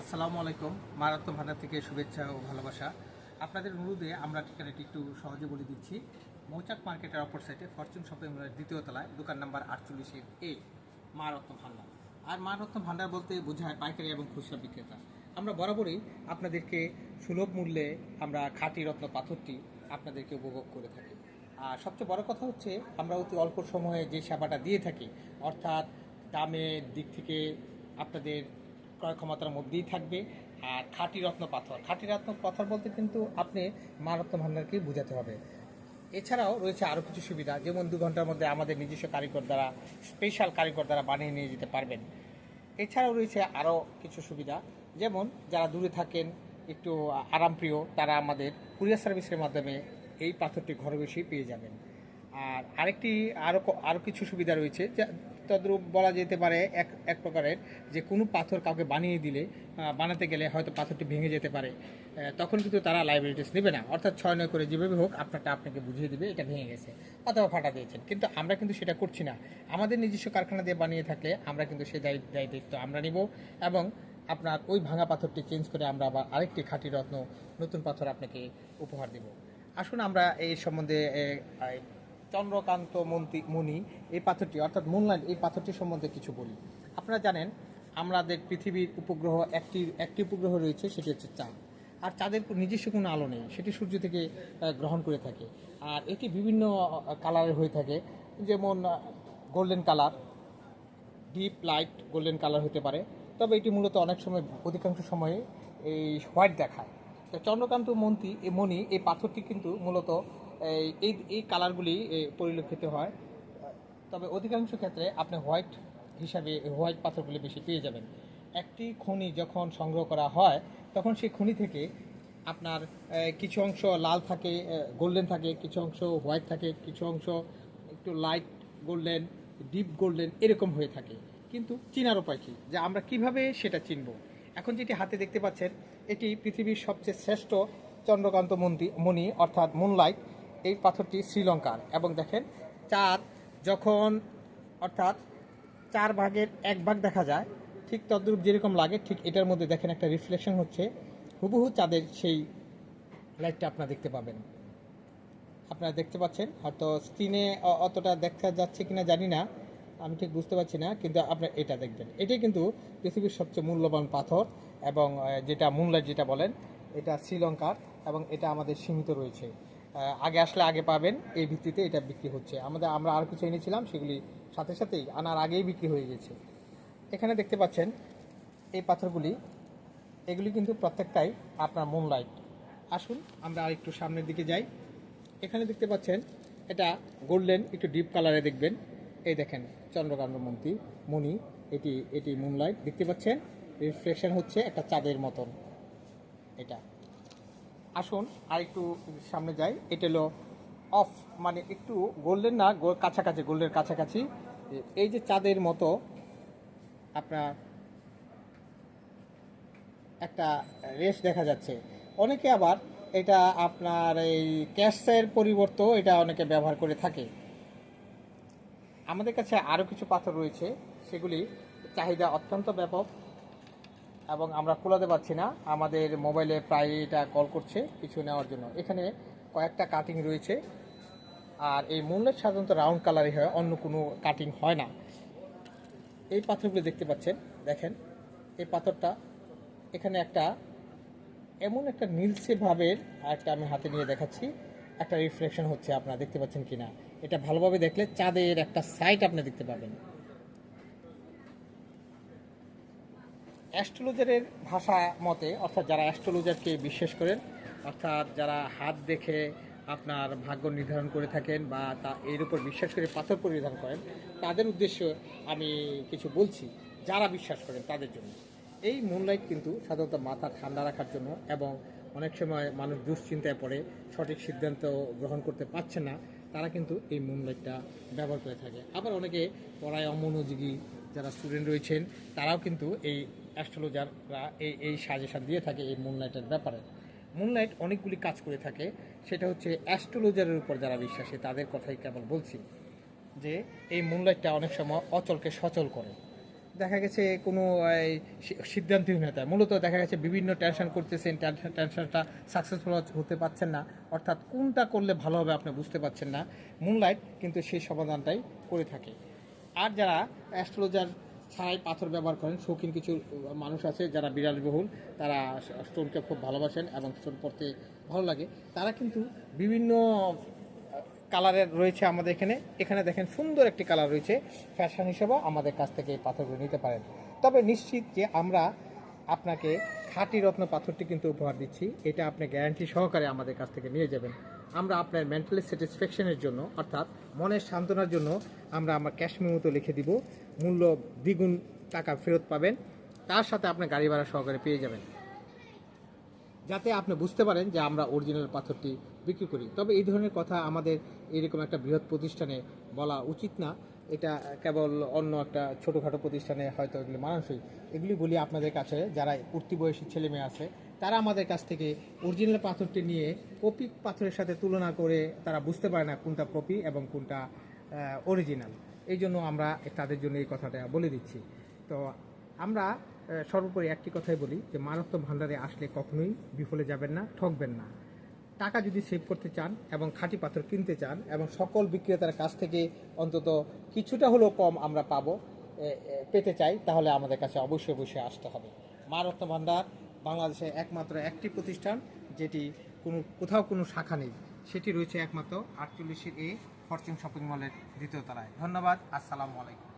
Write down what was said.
আসসালামু আলাইকুম। মারাত্ম ভান্ডার থেকে শুভেচ্ছা ও ভালোবাসা। আপনাদের অনুরোধে আমরা ঠিকানাটি একটু সহজে বলে দিচ্ছি। মৌচাক মার্কেটের অপর সাইডে ফরচুন শপিং মলের দ্বিতীয় তলায়, দোকান নাম্বার আটচল্লিশের এ মা রত্ন ভান্ডার। আর মা রত্ন ভান্ডার বলতে বোঝায় পাইকারি এবং খুচরা বিক্রেতা। আমরা বরাবরই আপনাদেরকে সুলভ মূল্যে আমরা খাঁটি রত্ন পাথরটি আপনাদেরকে উপভোগ করে থাকি। আর সবচেয়ে বড় কথা হচ্ছে, আমরা অতি অল্প সময়ে যে সেবাটা দিয়ে থাকি, অর্থাৎ দামের দিক থেকে আপনাদের ক্রয় ক্ষমতার মধ্যেই থাকবে। আর খাঁটি রত্ন পাথর। খাঁটি রত্ন পাথর বলতে কিন্তু আপনি মা রত্ন ভান্ডারকেই বোঝাতে হবে। এছাড়াও রয়েছে আরও কিছু সুবিধা, যেমন দু ঘণ্টার মধ্যে আমাদের নিজস্ব কারিগর দ্বারা স্পেশাল কারিগর দ্বারা বানিয়ে নিয়ে যেতে পারবেন। এছাড়াও রয়েছে আরও কিছু সুবিধা, যেমন যারা দূরে থাকেন, একটু আরামপ্রিয়, তারা আমাদের কুরিয়ার সার্ভিসের মাধ্যমে এই পাথরটি ঘরে বসেই পেয়ে যাবেন। আর আরেকটি আরও আরও কিছু সুবিধা রয়েছে, যা তদ্রূপ বলা যেতে পারে এক এক প্রকারের যে কোনো পাথর কাউকে বানিয়ে দিলে বানাতে গেলে হয়তো পাথরটি ভেঙে যেতে পারে। তখন কিন্তু তারা লাইবিলিটিস নেবে না। অর্থাৎ ছয় নয় করে যেভাবে হোক, আপনারটা আপনাকে বুঝিয়ে দিবে, এটা ভেঙে গেছে অথবা ফাটা দিয়েছেন। কিন্তু আমরা কিন্তু সেটা করছি না। আমাদের নিজস্ব কারখানা দিয়ে বানিয়ে থাকলে আমরা কিন্তু সেই দায়িত্ব দায়িত্ব আমরা নিব এবং আপনার ওই ভাঙা পাথরটি চেঞ্জ করে আমরা আবার আরেকটি খাঁটি রত্ন, নতুন পাথর আপনাকে উপহার দেব। আসুন আমরা এই সম্বন্ধে চন্দ্রকান্ত মন্ত্রী মুনি এই পাথরটি, অর্থাৎ মুনলাইট, এই পাথরটি সম্বন্ধে কিছু বলি। আপনারা জানেন, আমাদের পৃথিবীর উপগ্রহ একটি একটি উপগ্রহ রয়েছে, সেটি হচ্ছে চাঁদ। আর চাঁদের নিজস্ব কোনো আলো নেই, সেটি সূর্য থেকে গ্রহণ করে থাকে। আর এটি বিভিন্ন কালারের হয়ে থাকে, যেমন golden colour deep light golden colour হতে পারে। তবে এটি মূলত অনেক সময়, অধিকাংশ সময়ে এই হোয়াইট দেখায়। তো চন্দ্রকান্ত মন্ত্রী মণি এই পাথরটি কিন্তু মূলত এই এই কালারগুলি পরিলক্ষিত হয়। তবে অধিকাংশ ক্ষেত্রে আপনি হোয়াইট হিসাবে হোয়াইট পাথরগুলি বেশি পেয়ে যাবেন। একটি খনি যখন সংগ্রহ করা হয়, তখন সেই খনি থেকে আপনার কিছু অংশ লাল থাকে গোল্ডেন থাকে, কিছু অংশ হোয়াইট থাকে, কিছু অংশ একটু লাইট গোল্ডেন ডিপ গোল্ডেন এরকম হয়ে থাকে। কিন্তু চিনার উপায় কী? যে আমরা কীভাবে সেটা চিনব? এখন যেটি হাতে দেখতে পাচ্ছেন, এটি পৃথিবীর সবচেয়ে শ্রেষ্ঠ চন্দ্রকান্ত মন্দি মণি, অর্থাৎ মুনলাইট এই পাথরটি শ্রীলঙ্কার। এবং দেখেন, চাঁদ যখন, অর্থাৎ চার ভাগের এক ভাগ দেখা যায়, ঠিক তদ্রূপ যেরকম লাগে, ঠিক এটার মধ্যে দেখেন একটা রিফ্লেকশন হচ্ছে। হুবহু চাঁদের সেই লাইটটা আপনারা দেখতে পাবেন। আপনারা দেখতে পাচ্ছেন, হয়তো স্ক্রিনে অতটা দেখা যাচ্ছে কিনা জানি না, আমি ঠিক বুঝতে পারছি না, কিন্তু আপনারা এটা দেখবেন। এটাই কিন্তু পৃথিবীর সবচেয়ে মূল্যবান পাথর, এবং যেটা মুনলাইট যেটা বলেন, এটা শ্রীলঙ্কার, এবং এটা আমাদের সীমিত রয়েছে। আগে আসলে আগে পাবেন, এই ভিত্তিতে এটা বিক্রি হচ্ছে। আমাদের আমরা আর কিছু এনেছিলাম, সেগুলি সাথে সাথেই আনার আগেই বিক্রি হয়ে গেছে। এখানে দেখতে পাচ্ছেন, এই পাথরগুলি, এগুলি কিন্তু প্রত্যেকটাই আপনার মুন লাইট আসুন, আমরা আর একটু সামনের দিকে যাই। এখানে দেখতে পাচ্ছেন, এটা গোল্ডেন একটু ডিপ কালারে দেখবেন। এই দেখেন, চন্দ্রকান্ত মন্ত্রী মণি এটি এটি মুনলাইট দেখতে পাচ্ছেন রিফ্লেকশন হচ্ছে একটা চাঁদের মতন। এটা। আসুন আর একটু সামনে যাই। এটা হলো অফ মানে একটু গোল্ডেন না কাছাকাছি, গোল্ডের কাছাকাছি। এই যে চাঁদের মতো আপনার একটা রেস দেখা যাচ্ছে। অনেকে আবার এটা আপনার এই ক্যাশের পরিবর্তেও এটা অনেকে ব্যবহার করে থাকে। আমাদের কাছে আরও কিছু পাথর রয়েছে। সেগুলি চাহিদা অত্যন্ত ব্যাপক। এবং আমরা কুলাতে পারছি না। আমাদের মোবাইলে প্রায় এটা কল করছে, কিছু নেওয়ার জন্য। এখানে কয়েকটা কাটিং রয়েছে। আর এই মুনলাইট সাধারণত রাউন্ড কালারই হয়, অন্য কোনো কাটিং হয় না। এই পাথরগুলো দেখতে পাচ্ছেন, দেখেন। এই পাথরটা, এখানে একটা এমন একটা নীলসে ভাবের একটা আমি হাতে নিয়ে দেখাচ্ছি। একটা রিফ্লেকশন হচ্ছে, আপনারা দেখতে পাচ্ছেন কিনা। এটা ভালোভাবে দেখলে চাঁদের একটা সাইট আপনি দেখতে পাবেন। অ্যাস্ট্রোলজারের ভাষা মতে, অর্থাৎ যারা অ্যাস্ট্রোলজারকে বিশ্বাস করেন, অর্থাৎ যারা হাত দেখে আপনার ভাগ্য নির্ধারণ করে থাকেন বা তা এর উপর বিশ্বাস করে পাথর পরিধান করেন, তাদের উদ্দেশ্য আমি কিছু বলছি, যারা বিশ্বাস করেন তাদের জন্য। এই মুনলাইট কিন্তু সাধারণত মাথা ঠান্ডা রাখার জন্য এবং অনেক সময় মানুষ দুশ্চিন্তায় পড়ে, সঠিক সিদ্ধান্ত গ্রহণ করতে পারছে না, তারা কিন্তু এই মুনলাইটটা ব্যবহার করে থাকে। আবার অনেকে পড়ায় অমনোযোগী যারা স্টুডেন্ট রয়েছেন, তারাও কিন্তু এই অ্যাস্ট্রোলজাররা এই এই সাজেশন দিয়ে থাকে এই মুনলাইটের ব্যাপারে। মুনলাইট অনেকগুলি কাজ করে থাকে। সেটা হচ্ছে অ্যাস্ট্রোলজারের উপর যারা বিশ্বাসী, তাদের কথাই কেবল বলছি যে এই মুনলাইটটা অনেক সময় অচলকে সচল করে। দেখা গেছে কোনো সিদ্ধান্তহীনতা মূলত দেখা গেছে বিভিন্ন টেনশন করতেছেন টেনশন টেনশনটা সাকসেসফুল হতে পারছেন না। অর্থাৎ কোনটা করলে ভালো হবে আপনি বুঝতে পারছেন না। মুনলাইট কিন্তু সেই সমাধানটাই করে থাকে। আর যারা অ্যাস্ট্রোলজার ছাড়াই পাথর ব্যবহার করেন। শৌখিন কিছু মানুষ আছে যারা বিলাসবহুল তারা স্টোনকে খুব ভালোবাসেন এবং স্টোন পড়তে ভালো লাগে। তারা কিন্তু বিভিন্ন কালারের রয়েছে আমাদের এখানে। এখানে দেখেন সুন্দর একটি কালার রয়েছে। ফ্যাশন হিসেবেও আমাদের কাছ থেকে এই পাথরগুলো নিতে পারেন। তবে নিশ্চিত যে আমরা আপনাকে খাঁটি রত্ন পাথরটি কিন্তু উপহার দিচ্ছি। এটা আপনি গ্যারান্টি সহকারে আমাদের কাছ থেকে নিয়ে যাবেন। আমরা আপনার মেন্টালি স্যাটিসফ্যাকশনের জন্য, অর্থাৎ মনের সান্ত্বনার জন্য আমরা আমার ক্যাশ মেমোতে লিখে দিব। মূল্য দ্বিগুণ টাকা ফেরত পাবেন। তার সাথে আপনি গাড়ি ভাড়া সহকারে পেয়ে যাবেন। যাতে আপনি বুঝতে পারেন যে আমরা অরিজিনাল পাথরটি বিক্রি করি। তবে এই ধরনের কথা আমাদের এরকম একটা বৃহৎ প্রতিষ্ঠানে বলা উচিত না। এটা কেবল অন্য একটা ছোটোখাটো প্রতিষ্ঠানে হয়তো এগুলি মানানসই। এগুলি বলি আপনাদের কাছে, যারা পূর্তি বয়সী ছেলে মেয়ে আছে, তারা আমাদের কাছ থেকে অরিজিনাল পাথরটি নিয়ে কপি পাথরের সাথে তুলনা করে তারা বুঝতে পারে না কোনটা কপি এবং কোনটা অরিজিনাল এই জন্য আমরা তাদের জন্য এই কথাটা বলে দিচ্ছি। তো আমরা সর্বোপরি একটি কথাই বলি যে, মারাত্মক ভান্ডারে আসলে কখনোই বিফলে যাবেন না, ঠকবেন না। টাকা যদি সেভ করতে চান এবং খাঁটি পাথর কিনতে চান এবং সকল বিক্রেতার কাছ থেকে অন্তত কিছুটা হলেও কম আমরা পাবো পেতে চাই, তাহলে আমাদের কাছে অবশ্যই অবশ্যই আসতে হবে। মারত্ন ভান্ডার বাংলাদেশে একমাত্র একটি প্রতিষ্ঠান যেটি কোনো, কোথাও কোনো শাখা নেই। সেটি রয়েছে একমাত্র আটচল্লিশের এ ফরচুন শপিং মলের দ্বিতীয় তলায়। ধন্যবাদ, আসসালামু আলাইকুম।